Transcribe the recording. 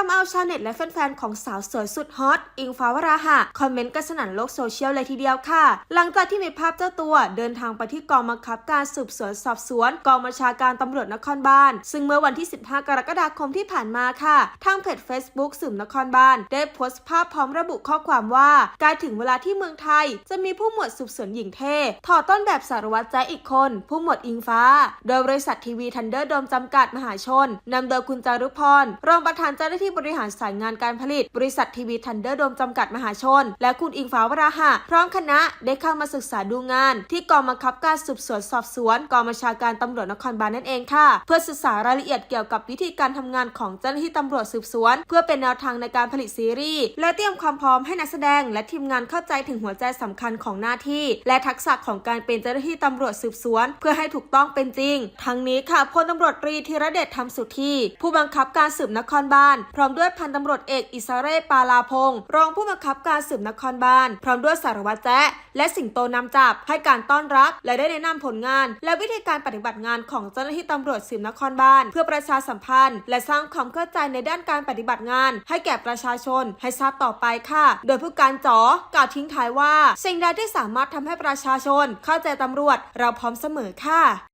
ทำเอาชาวเน็ตและแฟนๆ ของสาวสวยสุดฮอต อิงฟ้าวราหะ คอมเมนต์กันสนั่นโลกโซเชียลเลยทีเดียวค่ะ หลังจากที่มีภาพเจ้าตัว เดินทางไปที่กองบังคับการสืบสวนสอบสวน กองบัญชาการตำรวจนครบาล ซึ่งเมื่อวันที่ 15 กรกฎาคมที่ผ่านมาค่ะ ทางเพจ Facebook สืบนครบาล ได้โพสต์ภาพพร้อมระบุข้อความว่าใกล้ถึงเวลาที่เมืองไทย จะมีผู้หมวดสืบสวนหญิงเท่ถอดต้นแบบสารวัตรแจ๊อีกคน ผู้หมวดอิงฟ้า โดยบริษัททีวีทันเดอร์โดมจำกัดมหาชนนำโดยคุณจารุพรรองประธานเจ้าหน้าที่บริหารสายงานการผลิต บริษัททีวีทันเดอร์โดมจำกัดมหาชน และคุณอิงฟ้าวราหะ พร้อมคณะได้เข้ามาศึกษาดูงาน ที่กองบังคับการสืบสวนสอบสวนกองบัญชาการตำรวจนครบาลนั่นเองค่ะ เพื่อศึกษารายละเอียดเกี่ยวกับวิธีการทำงานของเจ้าหน้าที่ตำรวจสืบสวน เพื่อเป็นแนวทางในการผลิตซีรีส์และเตรียมความพร้อมให้นักแสดง และทีมงานเข้าใจถึงหัวใจสำคัญของหน้าที่ และทักษะของการเป็นเจ้าหน้าที่ตำรวจสืบสวน เพื่อให้ถูกต้องเป็นจริง ทั้งนี้ค่ะพลตำรวจตรีธีรเดชธรรมสุธีผู้บังคับการสืบนครบาลพร้อมด้วยพันตำรวจเอกอิสระเรศปาลาพงศ์รองผู้บังคับการสืบนครบาลพร้อมด้วยสารวัตรแจ๊ะและสิงโตนำจับให้การต้อนรับ และได้แนะนำผลงาน และวิธีการปฏิบัติงานของเจ้าหน้าที่ตำรวจสืบนครบาลเพื่อประชาสัมพันธ์ และสร้างความเข้าใจในด้านการปฏิบัติงาน ให้แก่ประชาชน ให้ทราบต่อไปค่ะ โดยผู้การจ๋อกล่าวทิ้งท้ายว่า สิ่งใดที่สามารถทำให้ประชาชน เข้าใจตำรวจเราพร้อมเสมอค่ะ